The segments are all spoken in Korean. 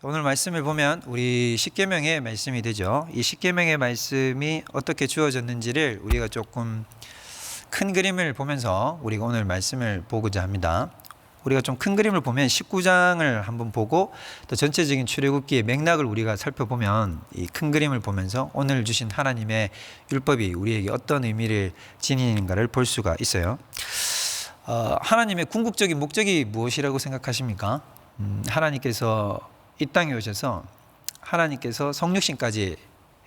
오늘 말씀을 보면 우리 십계명의 말씀이 되죠. 이 십계명의 말씀이 어떻게 주어졌는지를 우리가 조금 큰 그림을 보면서 우리가 오늘 말씀을 보고자 합니다. 우리가 좀 큰 그림을 보면 19장을 한번 보고 또 전체적인 출애굽기의 맥락을 우리가 살펴보면 이 큰 그림을 보면서 오늘 주신 하나님의 율법이 우리에게 어떤 의미를 지니는가를 볼 수가 있어요. 어, 하나님의 궁극적인 목적이 무엇이라고 생각하십니까? 음, 하나님께서 이 땅에 오셔서 하나님께서 성육신까지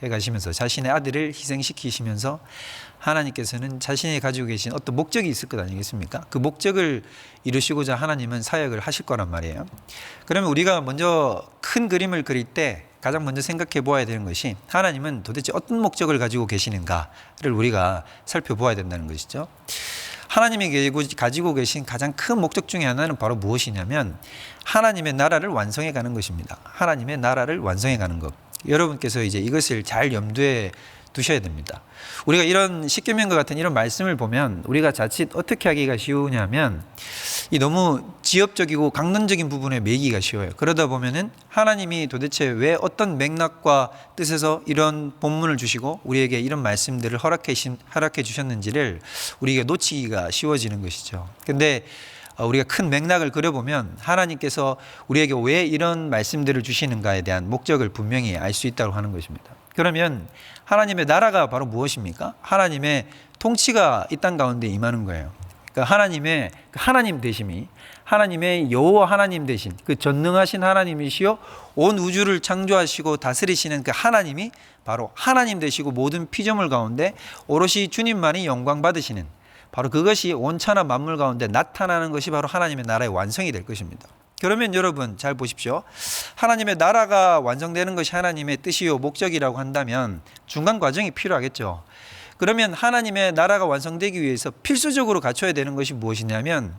해 가시면서 자신의 아들을 희생시키시면서 하나님께서는 자신이 가지고 계신 어떤 목적이 있을 것 아니겠습니까? 그 목적을 이루시고자 하나님은 사역을 하실 거란 말이에요. 그러면 우리가 먼저 큰 그림을 그릴 때 가장 먼저 생각해 보아야 되는 것이 하나님은 도대체 어떤 목적을 가지고 계시는가를 우리가 살펴보아야 된다는 것이죠. 하나님이 가지고 계신 가장 큰 목적 중에 하나는 바로 무엇이냐면 하나님의 나라를 완성해 가는 것입니다. 하나님의 나라를 완성해 가는 것. 여러분께서 이제 이것을 잘 염두에 두셔야 됩니다. 우리가 이런 십계명과 같은 이런 말씀을 보면 우리가 자칫 어떻게 하기가 쉬우냐면 이 너무 지엽적이고 강론적인 부분에 매기가 쉬워요. 그러다 보면은 하나님이 도대체 왜 어떤 맥락과 뜻에서 이런 본문을 주시고 우리에게 이런 말씀들을 허락해, 허락해 주셨는지를 우리가 놓치기가 쉬워지는 것이죠. 근데 어, 우리가 큰 맥락을 그려보면 하나님께서 우리에게 왜 이런 말씀들을 주시는가에 대한 목적을 분명히 알 수 있다고 하는 것입니다. 그러면 하나님의 나라가 바로 무엇입니까? 하나님의 통치가 이 땅 가운데 임하는 거예요. 그러니까 하나님의 그 하나님 되심이 하나님의 여호와 하나님 되신 그 전능하신 하나님이시요 온 우주를 창조하시고 다스리시는 그 하나님이 바로 하나님 되시고 모든 피조물 가운데 오롯이 주님만이 영광 받으시는 바로 그것이 온천한 만물 가운데 나타나는 것이 바로 하나님의 나라의 완성이 될 것입니다. 그러면 여러분 잘 보십시오. 하나님의 나라가 완성되는 것이 하나님의 뜻이요 목적이라고 한다면 중간 과정이 필요하겠죠. 그러면 하나님의 나라가 완성되기 위해서 필수적으로 갖춰야 되는 것이 무엇이냐면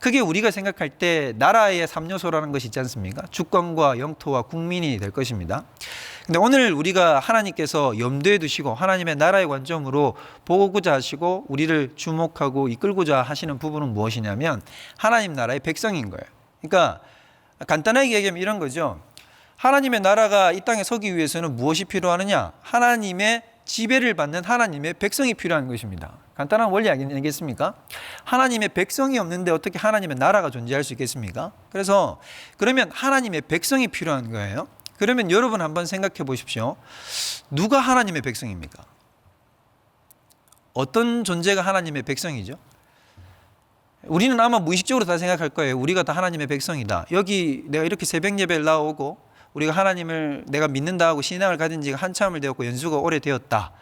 그게 우리가 생각할 때 나라의 3요소라는 것이 있지 않습니까? 주권과 영토와 국민이 될 것입니다. 근데 오늘 우리가 하나님께서 염두에 두시고 하나님의 나라의 관점으로 보고자 하시고 우리를 주목하고 이끌고자 하시는 부분은 무엇이냐면 하나님 나라의 백성인 거예요. 그러니까 간단하게 얘기하면 이런 거죠. 하나님의 나라가 이 땅에 서기 위해서는 무엇이 필요하느냐? 하나님의 지배를 받는 하나님의 백성이 필요한 것입니다. 간단한 원리 아니겠습니까? 하나님의 백성이 없는데 어떻게 하나님의 나라가 존재할 수 있겠습니까? 그래서 그러면 하나님의 백성이 필요한 거예요. 그러면 여러분 한번 생각해 보십시오. 누가 하나님의 백성입니까? 어떤 존재가 하나님의 백성이죠? 우리는 아마 무의식적으로 다 생각할 거예요. 우리가 다 하나님의 백성이다. 여기 내가 이렇게 새벽 예배를 나오고 우리가 하나님을 내가 믿는다 하고 신앙을 가진 지가 한참을 되었고 연수가 오래 되었다.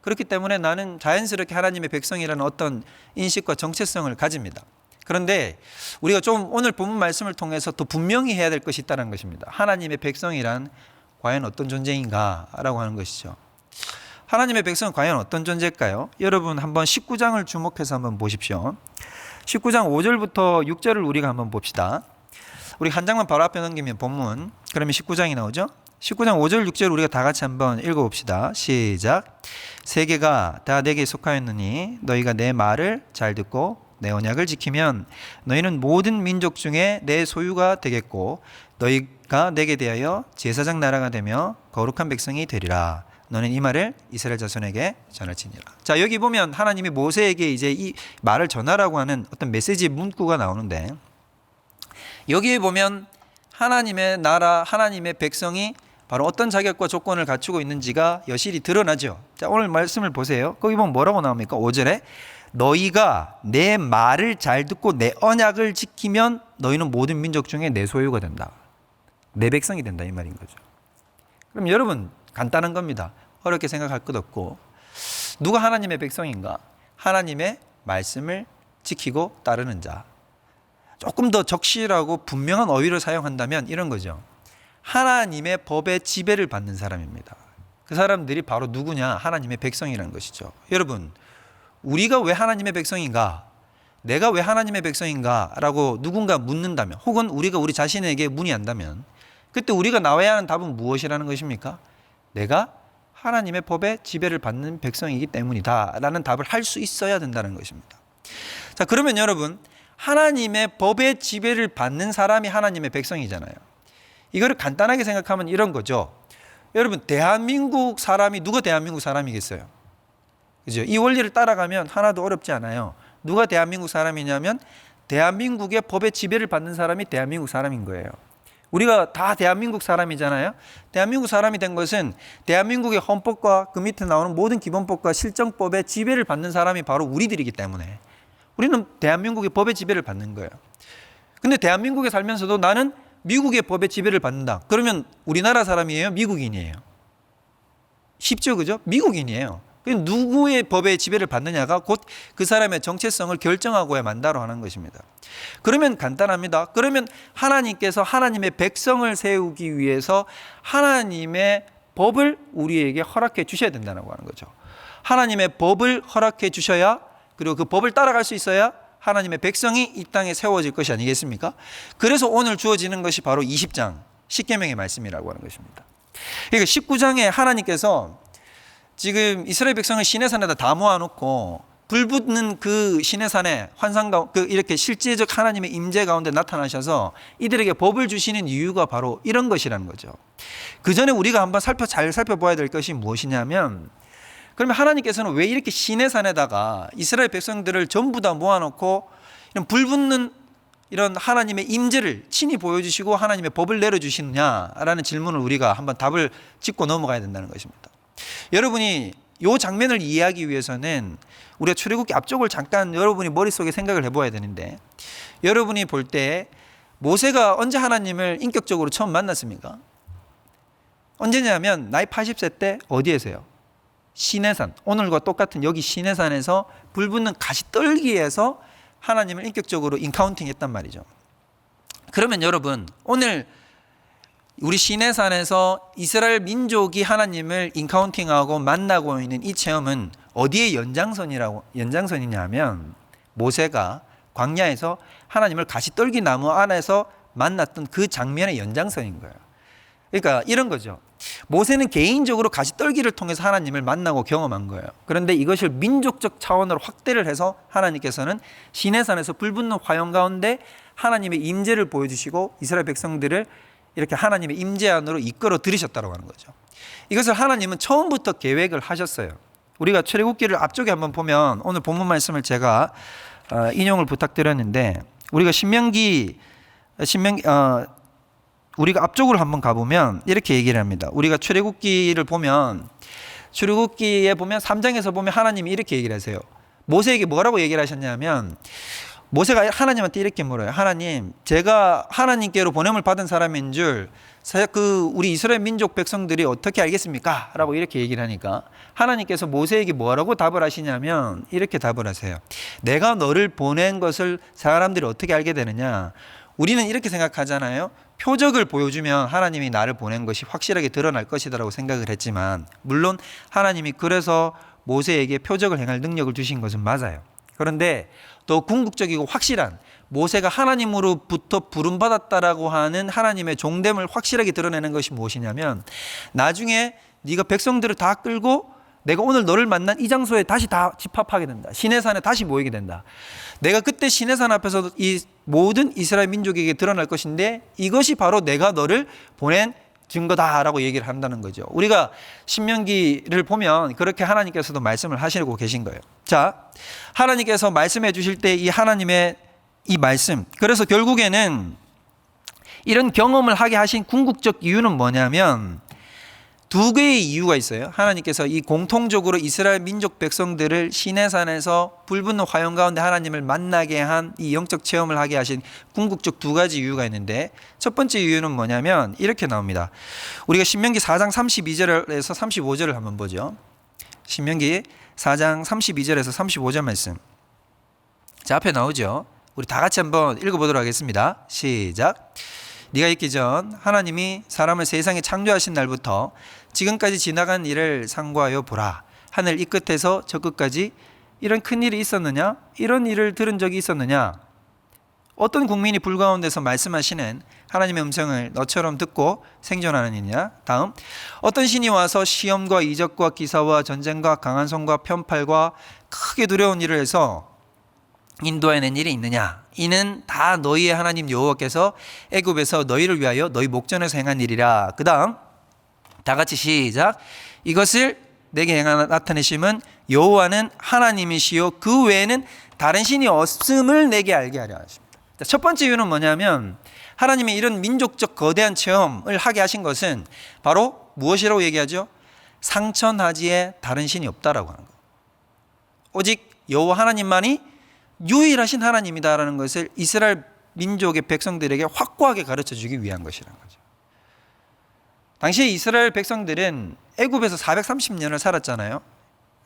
그렇기 때문에 나는 자연스럽게 하나님의 백성이라는 어떤 인식과 정체성을 가집니다. 그런데 우리가 좀 오늘 본문 말씀을 통해서 더 분명히 해야 될 것이 있다는 것입니다. 하나님의 백성이란 과연 어떤 존재인가라고 하는 것이죠. 하나님의 백성은 과연 어떤 존재일까요? 여러분 한번 19장을 주목해서 한번 보십시오. 19장 5절부터 6절을 우리가 한번 봅시다. 우리 한 장만 바로 앞에 넘기면 본문. 그러면 19장이 나오죠? 19장 5절 6절 우리가 다 같이 한번 읽어 봅시다. 시작. 세계가 다 내게 속하였느니 너희가 내 말을 잘 듣고 내 언약을 지키면 너희는 모든 민족 중에 내 소유가 되겠고 너희가 내게 대하여 제사장 나라가 되며 거룩한 백성이 되리라. 너는 이 말을 이스라엘 자손에게 전할지니라. 자, 여기 보면 하나님이 모세에게 이제 이 말을 전하라고 하는 어떤 메시지 문구가 나오는데 여기에 보면 하나님의 나라, 하나님의 백성이 바로 어떤 자격과 조건을 갖추고 있는지가 여실히 드러나죠. 자, 오늘 말씀을 보세요. 거기 보면 뭐라고 나옵니까? 5절에 너희가 내 말을 잘 듣고 내 언약을 지키면 너희는 모든 민족 중에 내 소유가 된다. 내 백성이 된다 이 말인 거죠. 그럼 여러분 간단한 겁니다. 어렵게 생각할 것 없고 누가 하나님의 백성인가? 하나님의 말씀을 지키고 따르는 자. 조금 더 적실하고 분명한 어휘를 사용한다면 이런 거죠. 하나님의 법의 지배를 받는 사람입니다. 그 사람들이 바로 누구냐? 하나님의 백성이라는 것이죠. 여러분, 우리가 왜 하나님의 백성인가? 내가 왜 하나님의 백성인가? 라고 누군가 묻는다면, 혹은 우리가 우리 자신에게 문의한다면, 그때 우리가 나와야 하는 답은 무엇이라는 것입니까? 내가 하나님의 법의 지배를 받는 백성이기 때문이다. 라는 답을 할 수 있어야 된다는 것입니다. 자, 그러면 여러분, 하나님의 법의 지배를 받는 사람이 하나님의 백성이잖아요. 이거를 간단하게 생각하면 이런 거죠. 여러분 대한민국 사람이 누가 대한민국 사람이겠어요? 그죠? 이 원리를 따라가면 하나도 어렵지 않아요. 누가 대한민국 사람이냐면 대한민국의 법의 지배를 받는 사람이 대한민국 사람인 거예요. 우리가 다 대한민국 사람이잖아요. 대한민국 사람이 된 것은 대한민국의 헌법과 그 밑에 나오는 모든 기본법과 실정법의 지배를 받는 사람이 바로 우리들이기 때문에 우리는 대한민국의 법의 지배를 받는 거예요. 근데 대한민국에 살면서도 나는 미국의 법의 지배를 받는다. 그러면 우리나라 사람이에요? 미국인이에요? 쉽죠, 그죠? 미국인이에요. 그 누구의 법의 지배를 받느냐가 곧 그 사람의 정체성을 결정하고야 만다로 하는 것입니다. 그러면 간단합니다. 그러면 하나님께서 하나님의 백성을 세우기 위해서 하나님의 법을 우리에게 허락해 주셔야 된다고 하는 거죠. 하나님의 법을 허락해 주셔야 그리고 그 법을 따라갈 수 있어야 하나님의 백성이 이 땅에 세워질 것이 아니겠습니까? 그래서 오늘 주어지는 것이 바로 20장 10계명의 말씀이라고 하는 것입니다. 그러니까 19장에 하나님께서 지금 이스라엘 백성을 시내산에다 다 모아놓고 불 붙는 그 시내산에 환상 가그 이렇게 실제적 하나님의 임재 가운데 나타나셔서 이들에게 법을 주시는 이유가 바로 이런 것이라는 거죠. 그 전에 우리가 한번 살펴 잘 살펴봐야 될 것이 무엇이냐면 그러면 하나님께서는 왜 이렇게 시내산에다가 이스라엘 백성들을 전부 다 모아놓고 이런 불 붙는 이런 하나님의 임재를 친히 보여주시고 하나님의 법을 내려주시느냐라는 질문을 우리가 한번 답을 짚고 넘어가야 된다는 것입니다. 여러분이 이 장면을 이해하기 위해서는 우리가 출애굽기 앞쪽을 잠깐 여러분이 머릿속에 생각을 해봐야 되는데 여러분이 볼 때 모세가 언제 하나님을 인격적으로 처음 만났습니까? 언제냐면 나이 80세 때 어디에서요? 시내산 오늘과 똑같은 여기 시내산에서 불 붙는 가시떨기에서 하나님을 인격적으로 인카운팅했단 말이죠. 그러면 여러분 오늘 우리 시내산에서 이스라엘 민족이 하나님을 인카운팅하고 만나고 있는 이 체험은 어디의 연장선이라고 연장선이냐면 모세가 광야에서 하나님을 가시떨기 나무 안에서 만났던 그 장면의 연장선인 거예요. 그러니까 이런 거죠. 모세는 개인적으로 가시떨기를 통해서 하나님을 만나고 경험한 거예요. 그런데 이것을 민족적 차원으로 확대를 해서 하나님께서는 시내산에서 불붙는 화영 가운데 하나님의 임재를 보여주시고 이스라엘 백성들을 이렇게 하나님의 임재 안으로 이끌어 들이셨다고 하는 거죠. 이것을 하나님은 처음부터 계획을 하셨어요. 우리가 출애굽기를 앞쪽에 한번 보면 오늘 본문 말씀을 제가 어, 인용을 부탁드렸는데 우리가 신명기 신명 어, 우리가 앞쪽으로 한번 가보면 이렇게 얘기를 합니다. 우리가 출애굽기를 보면 출애굽기에 보면 3장에서 보면 하나님이 이렇게 얘기를 하세요. 모세에게 뭐라고 얘기를 하셨냐면 모세가 하나님한테 이렇게 물어요. 하나님, 제가 하나님께로 보냄을 받은 사람인 줄, 그 우리 이스라엘 민족 백성들이 어떻게 알겠습니까? 라고 이렇게 얘기를 하니까 하나님께서 모세에게 뭐라고 답을 하시냐면 이렇게 답을 하세요. 내가 너를 보낸 것을 사람들이 어떻게 알게 되느냐? 우리는 이렇게 생각하잖아요. 표적을 보여주면 하나님이 나를 보낸 것이 확실하게 드러날 것이다라고 생각을 했지만 물론 하나님이 그래서 모세에게 표적을 행할 능력을 주신 것은 맞아요. 그런데 더 궁극적이고 확실한 모세가 하나님으로부터 부름받았다라고 하는 하나님의 종됨을 확실하게 드러내는 것이 무엇이냐면 나중에 네가 백성들을 다 끌고 내가 오늘 너를 만난 이 장소에 다시 다 집합하게 된다. 시내산에 다시 모이게 된다. 내가 그때 시내산 앞에서 이 모든 이스라엘 민족에게 드러날 것인데 이것이 바로 내가 너를 보낸 증거다라고 얘기를 한다는 거죠. 우리가 신명기를 보면 그렇게 하나님께서도 말씀을 하시고 계신 거예요. 자, 하나님께서 말씀해 주실 때 이 하나님의 이 말씀. 그래서 결국에는 이런 경험을 하게 하신 궁극적 이유는 뭐냐면 두 개의 이유가 있어요. 하나님께서 이 공통적으로 이스라엘 민족 백성들을 시내산에서 불붙는 화영 가운데 하나님을 만나게 한 이 영적 체험을 하게 하신 궁극적 두 가지 이유가 있는데 첫 번째 이유는 뭐냐면 이렇게 나옵니다. 우리가 신명기 4장 32절에서 35절을 한번 보죠. 신명기 4장 32절에서 35절 말씀. 자, 앞에 나오죠. 우리 다 같이 한번 읽어보도록 하겠습니다. 시작. 네가 있기 전 하나님이 사람을 세상에 창조하신 날부터 지금까지 지나간 일을 상고하여 보라. 하늘 이 끝에서 저 끝까지 이런 큰 일이 있었느냐? 이런 일을 들은 적이 있었느냐? 어떤 국민이 불 가운데서 말씀하시는 하나님의 음성을 너처럼 듣고 생존하는 이냐? 다음 어떤 신이 와서 시험과 이적과 기사와 전쟁과 강한 손과 편팔과 크게 두려운 일을 해서 인도해낸 일이 있느냐? 이는 다 너희의 하나님 여호와께서 애굽에서 너희를 위하여 너희 목전에서 행한 일이라. 그다음 다 같이 시작. 이것을 내게 행하 나타내심은 여호와는 하나님이시요 그 외에는 다른 신이 없음을 내게 알게 하려 하십니다. 자, 첫 번째 이유는 뭐냐면 하나님이 이런 민족적 거대한 체험을 하게 하신 것은 바로 무엇이라고 얘기하죠? 상천하지에 다른 신이 없다라고 하는 거예요. 오직 여호와 하나님만이 유일하신 하나님이다라는 것을 이스라엘 민족의 백성들에게 확고하게 가르쳐 주기 위한 것이라는 거죠. 당시에 이스라엘 백성들은 애굽에서 430년을 살았잖아요.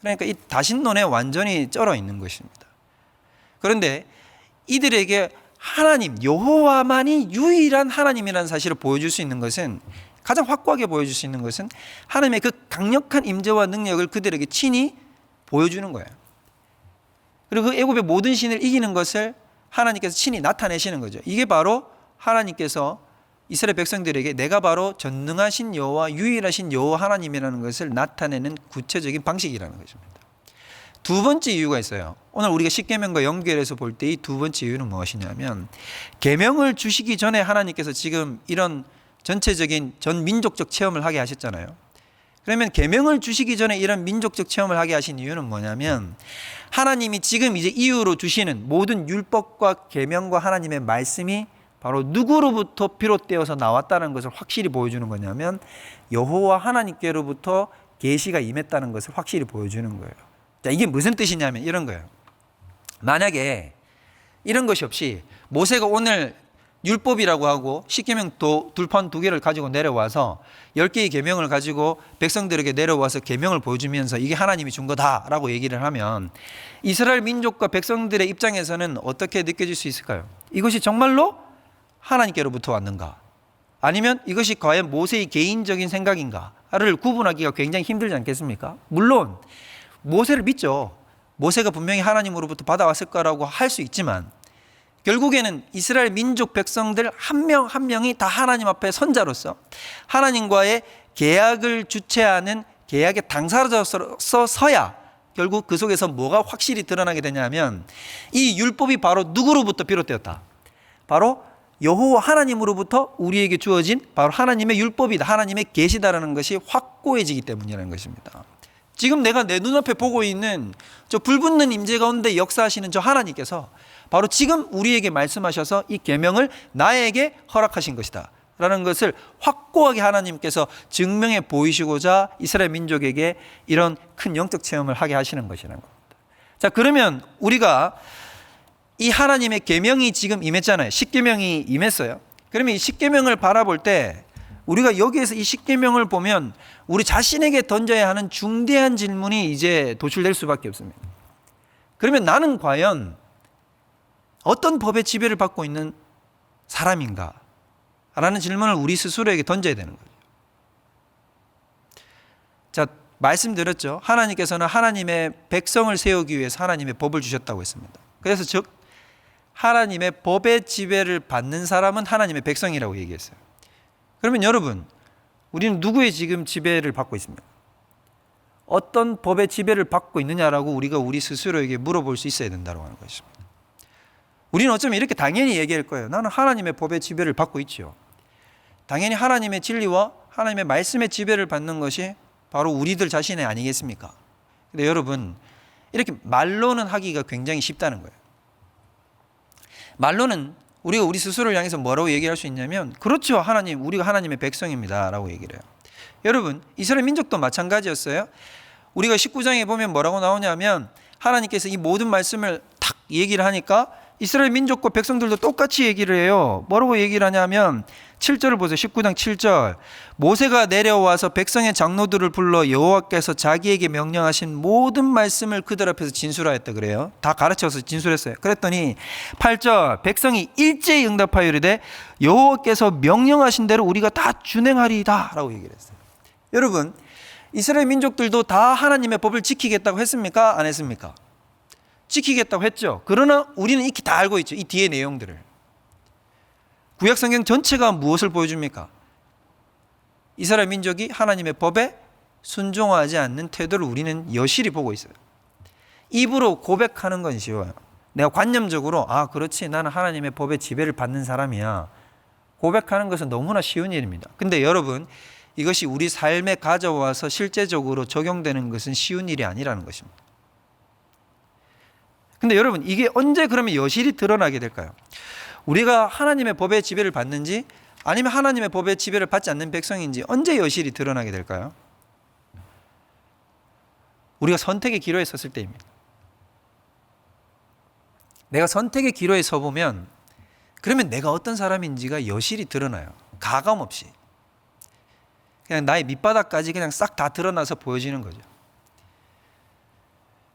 그러니까 이 다신론에 완전히 쩔어 있는 것입니다. 그런데 이들에게 하나님 여호와만이 유일한 하나님이라는 사실을 보여줄 수 있는 것은 가장 확고하게 보여줄 수 있는 것은 하나님의 그 강력한 임재와 능력을 그들에게 친히 보여주는 거예요. 그리고 그 애굽의 모든 신을 이기는 것을 하나님께서 친히 나타내시는 거죠. 이게 바로 하나님께서 이스라엘 백성들에게 내가 바로 전능하신 여호와 유일하신 여호와 하나님이라는 것을 나타내는 구체적인 방식이라는 것입니다. 두 번째 이유가 있어요. 오늘 우리가 십계명과 연결해서 볼 때 이 두 번째 이유는 무엇이냐면 계명을 주시기 전에 하나님께서 지금 이런 전체적인 전 민족적 체험을 하게 하셨잖아요. 그러면 계명을 주시기 전에 이런 민족적 체험을 하게 하신 이유는 뭐냐면 하나님이 지금 이제 이유로 주시는 모든 율법과 계명과 하나님의 말씀이 바로 누구로부터 비롯되어서 나왔다는 것을 확실히 보여주는 거냐면 여호와 하나님께로부터 계시가 임했다는 것을 확실히 보여주는 거예요. 자, 이게 무슨 뜻이냐면 이런 거예요. 만약에 이런 것이 없이 모세가 오늘 율법이라고 하고 십계명 둘판 두 개를 가지고 내려와서 열 개의 계명을 가지고 백성들에게 내려와서 계명을 보여주면서 이게 하나님이 준 거다라고 얘기를 하면 이스라엘 민족과 백성들의 입장에서는 어떻게 느껴질 수 있을까요? 이것이 정말로 하나님께로부터 왔는가? 아니면 이것이 과연 모세의 개인적인 생각인가를 구분하기가 굉장히 힘들지 않겠습니까? 물론 모세를 믿죠. 모세가 분명히 하나님으로부터 받아왔을 거라고 할 수 있지만 결국에는 이스라엘 민족 백성들 한명한 명이 다 하나님 앞에 선자로서 하나님과의 계약을 주체하는 계약의 당사자로서 서야 결국 그 속에서 뭐가 확실히 드러나게 되냐면 이 율법이 바로 누구로부터 비롯되었다. 바로 여호와 하나님으로부터 우리에게 주어진 바로 하나님의 율법이다. 하나님의 계시다라는 것이 확고해지기 때문이라는 것입니다. 지금 내가 내 눈앞에 보고 있는 저 불붙는 임재 가운데 역사하시는 저 하나님께서 바로 지금 우리에게 말씀하셔서 이 계명을 나에게 허락하신 것이다. 라는 것을 확고하게 하나님께서 증명해 보이시고자 이스라엘 민족에게 이런 큰 영적 체험을 하게 하시는 것이라는 겁니다. 자, 그러면 우리가 이 하나님의 계명이 지금 임했잖아요. 십계명이 임했어요. 그러면 이 십계명을 바라볼 때 우리가 여기에서 이 십계명을 보면 우리 자신에게 던져야 하는 중대한 질문이 이제 도출될 수밖에 없습니다. 그러면 나는 과연 어떤 법의 지배를 받고 있는 사람인가? 라는 질문을 우리 스스로에게 던져야 되는 거죠. 자, 말씀드렸죠. 하나님께서는 하나님의 백성을 세우기 위해서 하나님의 법을 주셨다고 했습니다. 그래서 즉, 하나님의 법의 지배를 받는 사람은 하나님의 백성이라고 얘기했어요. 그러면 여러분, 우리는 누구의 지금 지배를 받고 있습니까? 어떤 법의 지배를 받고 있느냐라고 우리가 우리 스스로에게 물어볼 수 있어야 된다고 하는 것입니다. 우리는 어쩌면 이렇게 당연히 얘기할 거예요. 나는 하나님의 법의 지배를 받고 있죠. 당연히 하나님의 진리와 하나님의 말씀의 지배를 받는 것이 바로 우리들 자신이 아니겠습니까? 근데 여러분, 이렇게 말로는 하기가 굉장히 쉽다는 거예요. 말로는 우리가 우리 스스로를 향해서 뭐라고 얘기할 수 있냐면, 그렇죠. 하나님, 우리가 하나님의 백성입니다. 라고 얘기를 해요. 여러분, 이스라엘 민족도 마찬가지였어요. 우리가 19장에 보면 뭐라고 나오냐면, 하나님께서 이 모든 말씀을 탁 얘기를 하니까 이스라엘 민족과 백성들도 똑같이 얘기를 해요. 뭐라고 얘기를 하냐면 7절을 보세요. 19장 7절. 모세가 내려와서 백성의 장로들을 불러 여호와께서 자기에게 명령하신 모든 말씀을 그들 앞에서 진술하였다 그래요. 다 가르쳐서 진술했어요. 그랬더니 8절 백성이 일제히 응답하여 이르되 여호와께서 명령하신 대로 우리가 다 준행하리이다라고 얘기를 했어요. 여러분, 이스라엘 민족들도 다 하나님의 법을 지키겠다고 했습니까? 안 했습니까? 지키겠다고 했죠. 그러나 우리는 익히 다 알고 있죠. 이 뒤의 내용들을. 구약 성경 전체가 무엇을 보여줍니까? 이스라엘 민족이 하나님의 법에 순종하지 않는 태도를 우리는 여실히 보고 있어요. 입으로 고백하는 건 쉬워요. 내가 관념적으로 아 그렇지 나는 하나님의 법의 지배를 받는 사람이야 고백하는 것은 너무나 쉬운 일입니다. 근데 여러분 이것이 우리 삶에 가져와서 실제적으로 적용되는 것은 쉬운 일이 아니라는 것입니다. 근데 여러분 이게 언제 그러면 여실히 드러나게 될까요? 우리가 하나님의 법의 지배를 받는지 아니면 하나님의 법의 지배를 받지 않는 백성인지 언제 여실히 드러나게 될까요? 우리가 선택의 기로에 섰을 때입니다. 내가 선택의 기로에 서보면 그러면 내가 어떤 사람인지가 여실히 드러나요. 가감 없이. 그냥 나의 밑바닥까지 그냥 싹 다 드러나서 보여지는 거죠.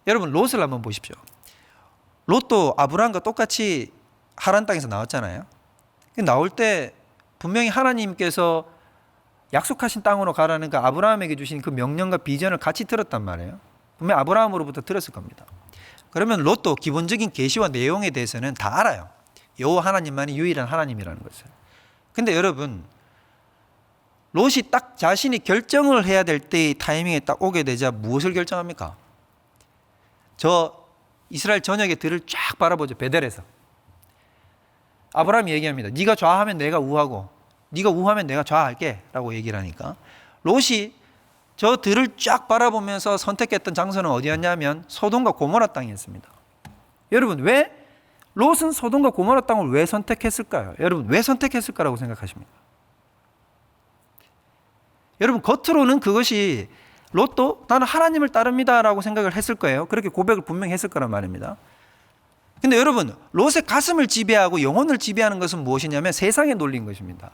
여러분 롯을 한번 보십시오. 롯도 아브라함과 똑같이 하란 땅에서 나왔잖아요. 나올 때 분명히 하나님께서 약속하신 땅으로 가라는 그 아브라함에게 주신 그 명령과 비전을 같이 들었단 말이에요. 분명 아브라함으로부터 들었을 겁니다. 그러면 롯도 기본적인 계시와 내용에 대해서는 다 알아요. 여호와 하나님만이 유일한 하나님이라는 것을. 근데 여러분 롯이 딱 자신이 결정을 해야 될 때의 타이밍에 딱 오게 되자 무엇을 결정합니까? 저 이스라엘 전역의 들을 쫙 바라보죠. 베델에서. 아브라함이 얘기합니다. 네가 좌하면 내가 우하고 네가 우하면 내가 좌할게라고 얘기를 하니까 롯이 저 들을 쫙 바라보면서 선택했던 장소는 어디였냐면 소돔과 고모라 땅이었습니다. 여러분 왜 롯은 소돔과 고모라 땅을 왜 선택했을까요? 여러분 왜 선택했을까라고 생각하십니까? 여러분 겉으로는 그것이 롯도 나는 하나님을 따릅니다라고 생각을 했을 거예요. 그렇게 고백을 분명히 했을 거란 말입니다. 근데 여러분 롯의 가슴을 지배하고 영혼을 지배하는 것은 무엇이냐면 세상의 논리인 것입니다.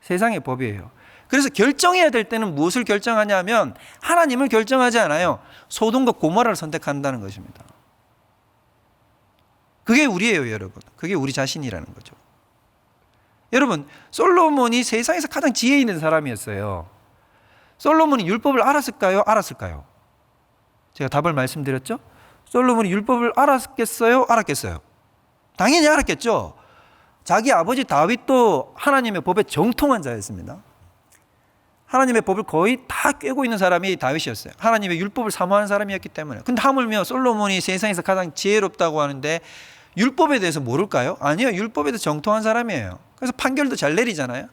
세상의 법이에요. 그래서 결정해야 될 때는 무엇을 결정하냐면 하나님을 결정하지 않아요. 소돔과 고모라를 선택한다는 것입니다. 그게 우리예요, 여러분. 그게 우리 자신이라는 거죠. 여러분, 솔로몬이 세상에서 가장 지혜 있는 사람이었어요. 솔로몬이 율법을 알았을까요? 알았을까요? 제가 답을 말씀드렸죠? 솔로몬이 율법을 알았겠어요? 알았겠어요? 당연히 알았겠죠. 자기 아버지 다윗도 하나님의 법에 정통한 자였습니다. 하나님의 법을 거의 다 꿰고 있는 사람이 다윗이었어요. 하나님의 율법을 사모하는 사람이었기 때문에. 근데 하물며 솔로몬이 세상에서 가장 지혜롭다고 하는데 율법에 대해서 모를까요? 아니요. 율법에 대해서 정통한 사람이에요. 그래서 판결도 잘 내리잖아요.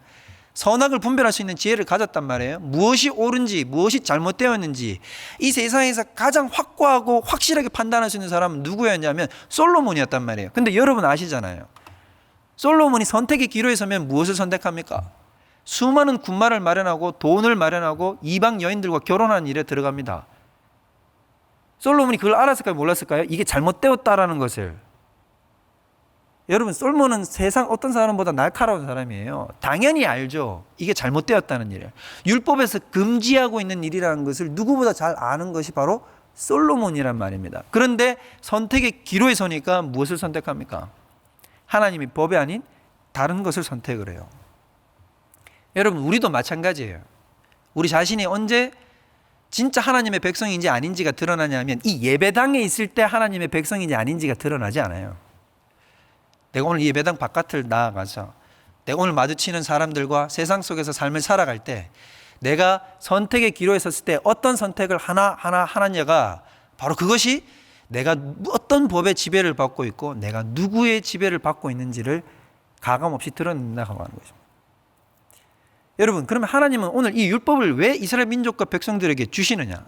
선악을 분별할 수 있는 지혜를 가졌단 말이에요. 무엇이 옳은지, 무엇이 잘못되었는지 이 세상에서 가장 확고하고 확실하게 판단할 수 있는 사람은 누구였냐면 솔로몬이었단 말이에요. 근데 여러분 아시잖아요. 솔로몬이 선택의 기로에 서면 무엇을 선택합니까? 수많은 군마를 마련하고 돈을 마련하고 이방 여인들과 결혼하는 일에 들어갑니다. 솔로몬이 그걸 알았을까요? 몰랐을까요? 이게 잘못되었다라는 것을. 여러분, 솔로몬은 세상 어떤 사람보다 날카로운 사람이에요. 당연히 알죠. 이게 잘못되었다는 일이에요. 율법에서 금지하고 있는 일이라는 것을 누구보다 잘 아는 것이 바로 솔로몬이란 말입니다. 그런데 선택의 기로에 서니까 무엇을 선택합니까? 하나님이 법이 아닌 다른 것을 선택을 해요. 여러분, 우리도 마찬가지예요. 우리 자신이 언제 진짜 하나님의 백성인지 아닌지가 드러나냐면 이 예배당에 있을 때 하나님의 백성인지 아닌지가 드러나지 않아요. 내가 오늘 예배당 바깥을 나아가서 내가 오늘 마주치는 사람들과 세상 속에서 삶을 살아갈 때 내가 선택의 기로에 섰을 때 어떤 선택을 하나 하나 하느냐가 바로 그것이 내가 어떤 법의 지배를 받고 있고 내가 누구의 지배를 받고 있는지를 가감 없이 드러낸다고 하는 것입니다. 여러분, 그러면 하나님은 오늘 이 율법을 왜 이스라엘 민족과 백성들에게 주시느냐?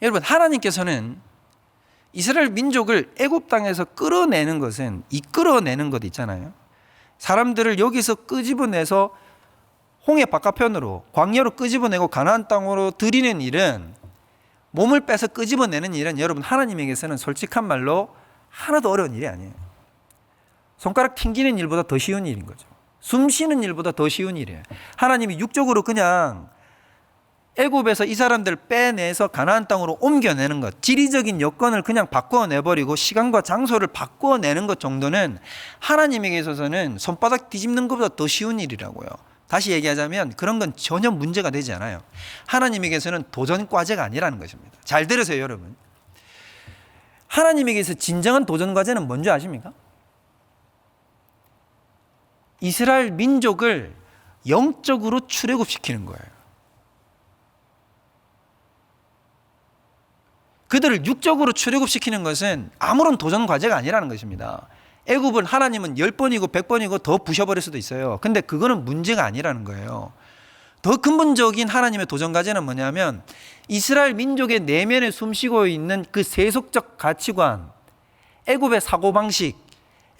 여러분, 하나님께서는 이스라엘 민족을 애굽 땅에서 끌어내는 것은 이끌어내는 것 있잖아요. 사람들을 여기서 끄집어내서 홍해 바깥편으로 광야로 끄집어내고 가나안 땅으로 들이는 일은 몸을 빼서 끄집어내는 일은 여러분 하나님에게서는 솔직한 말로 하나도 어려운 일이 아니에요. 손가락 튕기는 일보다 더 쉬운 일인 거죠. 숨 쉬는 일보다 더 쉬운 일이에요. 하나님이 육적으로 그냥 애굽에서 이 사람들 빼내서 가나안 땅으로 옮겨내는 것, 지리적인 여건을 그냥 바꿔내 버리고 시간과 장소를 바꿔내는 것 정도는 하나님에게 있어서는 손바닥 뒤집는 것보다 더 쉬운 일이라고요. 다시 얘기하자면 그런 건 전혀 문제가 되지 않아요. 하나님에게서는 도전 과제가 아니라는 것입니다. 잘 들으세요, 여러분. 하나님에게서 진정한 도전 과제는 뭔지 아십니까? 이스라엘 민족을 영적으로 출애굽시키는 거예요. 그들을 육적으로 출애굽시키는 것은 아무런 도전 과제가 아니라는 것입니다. 애굽은 하나님은 10번이고 100번이고 더 부셔버릴 수도 있어요. 근데 그거는 문제가 아니라는 거예요. 더 근본적인 하나님의 도전 과제는 뭐냐면 이스라엘 민족의 내면에 숨쉬고 있는 그 세속적 가치관, 애굽의 사고 방식,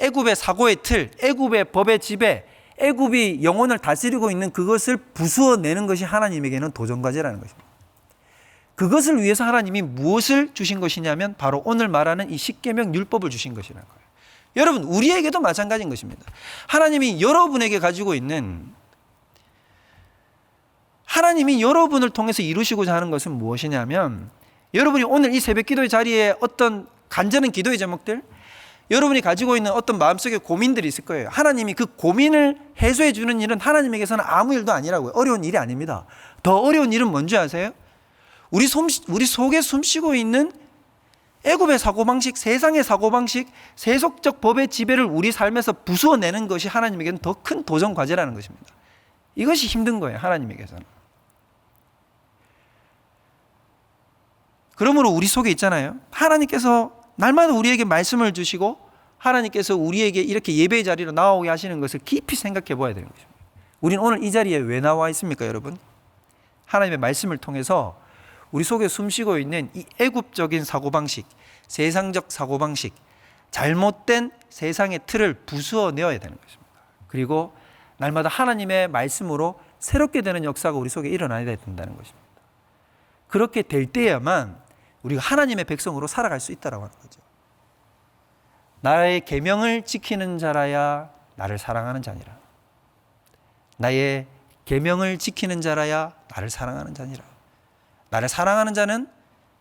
애굽의 사고의 틀, 애굽의 법의 지배, 애굽이 영혼을 다스리고 있는 그것을 부수어내는 것이 하나님에게는 도전 과제라는 것입니다. 그것을 위해서 하나님이 무엇을 주신 것이냐면 바로 오늘 말하는 이 십계명 율법을 주신 것이라는 거예요. 여러분 우리에게도 마찬가지인 것입니다. 하나님이 여러분에게 가지고 있는 하나님이 여러분을 통해서 이루시고자 하는 것은 무엇이냐면 여러분이 오늘 이 새벽 기도의 자리에 어떤 간절한 기도의 제목들 여러분이 가지고 있는 어떤 마음속에 고민들이 있을 거예요. 하나님이 그 고민을 해소해 주는 일은 하나님에게서는 아무 일도 아니라고요. 어려운 일이 아닙니다. 더 어려운 일은 뭔지 아세요? 우리 숨 우리 속에 숨쉬고 있는 애굽의 사고방식, 세상의 사고방식, 세속적 법의 지배를 우리 삶에서 부수어내는 것이 하나님에게는 더 큰 도전 과제라는 것입니다. 이것이 힘든 거예요, 하나님에게서는. 그러므로 우리 속에 있잖아요. 하나님께서 날마다 우리에게 말씀을 주시고 하나님께서 우리에게 이렇게 예배의 자리로 나오게 하시는 것을 깊이 생각해 봐야 되는 것입니다. 우리는 오늘 이 자리에 왜 나와 있습니까, 여러분? 하나님의 말씀을 통해서 우리 속에 숨쉬고 있는 이 애굽적인 사고방식, 세상적 사고방식, 잘못된 세상의 틀을 부수어 내어야 되는 것입니다. 그리고 날마다 하나님의 말씀으로 새롭게 되는 역사가 우리 속에 일어나야 된다는 것입니다. 그렇게 될 때야만 우리가 하나님의 백성으로 살아갈 수 있다라고 하는 거죠. 나의 계명을 지키는 자라야 나를 사랑하는 자니라. 나의 계명을 지키는 자라야 나를 사랑하는 자니라. 나를 사랑하는 자는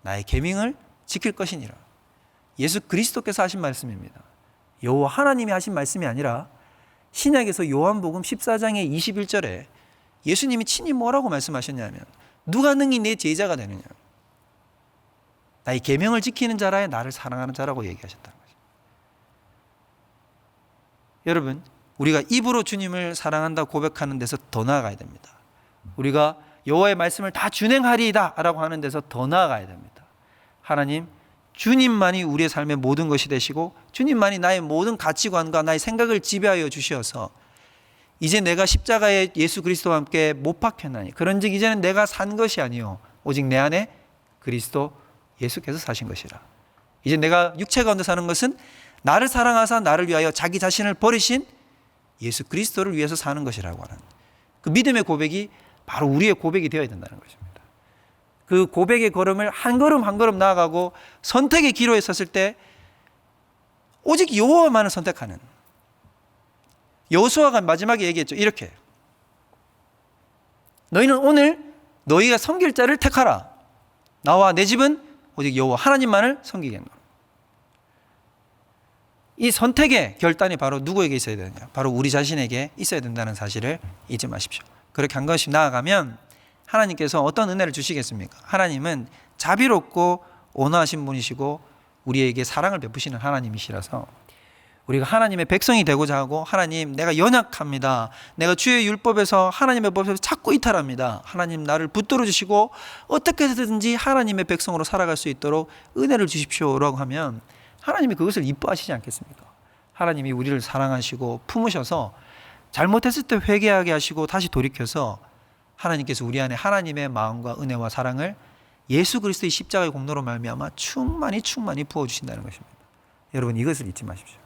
나의 계명을 지킬 것이니라. 예수 그리스도께서 하신 말씀입니다. 여호와 하나님이 하신 말씀이 아니라 신약에서 요한복음 14장의 21절에 예수님이 친히 뭐라고 말씀하셨냐면 누가 능히 내 제자가 되느냐. 나의 계명을 지키는 자라야 나를 사랑하는 자라고 얘기하셨다는 거죠. 여러분, 우리가 입으로 주님을 사랑한다 고백하는 데서 더 나아가야 됩니다. 우리가 여호와의 말씀을 다 준행하리이다라고 하는 데서 더 나아가야 됩니다. 하나님, 주님만이 우리의 삶의 모든 것이 되시고 주님만이 나의 모든 가치관과 나의 생각을 지배하여 주시어서 이제 내가 십자가에 예수 그리스도와 함께 못 박혔나니 그런즉 이제는 내가 산 것이 아니요 오직 내 안에 그리스도 예수께서 사신 것이라. 이제 내가 육체 가운데 사는 것은 나를 사랑하사 나를 위하여 자기 자신을 버리신 예수 그리스도를 위해서 사는 것이라고 하는 그 믿음의 고백이 바로 우리의 고백이 되어야 된다는 것입니다. 그 고백의 걸음을 한 걸음 한 걸음 나아가고 선택의 기로에 섰을 때 오직 여호와만을 선택하는 여호수아가 마지막에 얘기했죠. 이렇게 너희는 오늘 너희가 섬길 자를 택하라. 나와 내 집은 오직 여호와 하나님만을 섬기겠노라. 이 선택의 결단이 바로 누구에게 있어야 되느냐? 바로 우리 자신에게 있어야 된다는 사실을 잊지 마십시오. 그렇게 한 것이 나아가면 하나님께서 어떤 은혜를 주시겠습니까? 하나님은 자비롭고 온화하신 분이시고 우리에게 사랑을 베푸시는 하나님이시라서 우리가 하나님의 백성이 되고자 하고 하나님 내가 연약합니다. 내가 주의 율법에서 하나님의 법에서 자꾸 이탈합니다. 하나님 나를 붙들어 주시고 어떻게 해서든지 하나님의 백성으로 살아갈 수 있도록 은혜를 주십시오라고 하면 하나님이 그것을 이뻐하시지 않겠습니까? 하나님이 우리를 사랑하시고 품으셔서 잘못했을 때 회개하게 하시고 다시 돌이켜서 하나님께서 우리 안에 하나님의 마음과 은혜와 사랑을 예수 그리스도의 십자가의 공로로 말미암아 충만히 충만히 부어 주신다는 것입니다. 여러분 이것을 잊지 마십시오.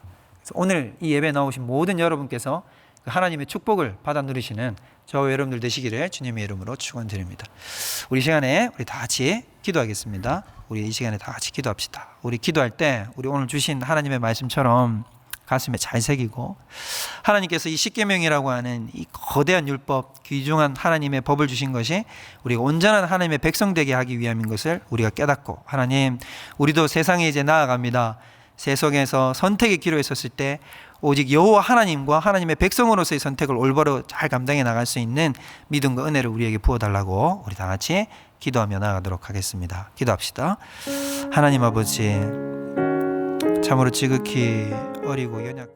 오늘 이 예배 나오신 모든 여러분께서 그 하나님의 축복을 받아 누리시는 저와 여러분들 되시기를 주님의 이름으로 축원드립니다. 우리 시간에 우리 다 같이 기도하겠습니다. 우리 이 시간에 다 같이 기도합시다. 우리 기도할 때 우리 오늘 주신 하나님의 말씀처럼 가슴에 잘 새기고 하나님께서 이 십계명이라고 하는 이 거대한 율법 귀중한 하나님의 법을 주신 것이 우리가 온전한 하나님의 백성 되게 하기 위함인 것을 우리가 깨닫고 하나님 우리도 세상에 이제 나아갑니다. 세속에서 선택의 기로에 섰을 때 오직 여호와 하나님과 하나님의 백성으로서의 선택을 올바로 잘 감당해 나갈 수 있는 믿음과 은혜를 우리에게 부어 달라고 우리 다 같이 기도하며 나아가도록 하겠습니다. 기도합시다. 하나님 아버지 참으로 지극히 어리고 연약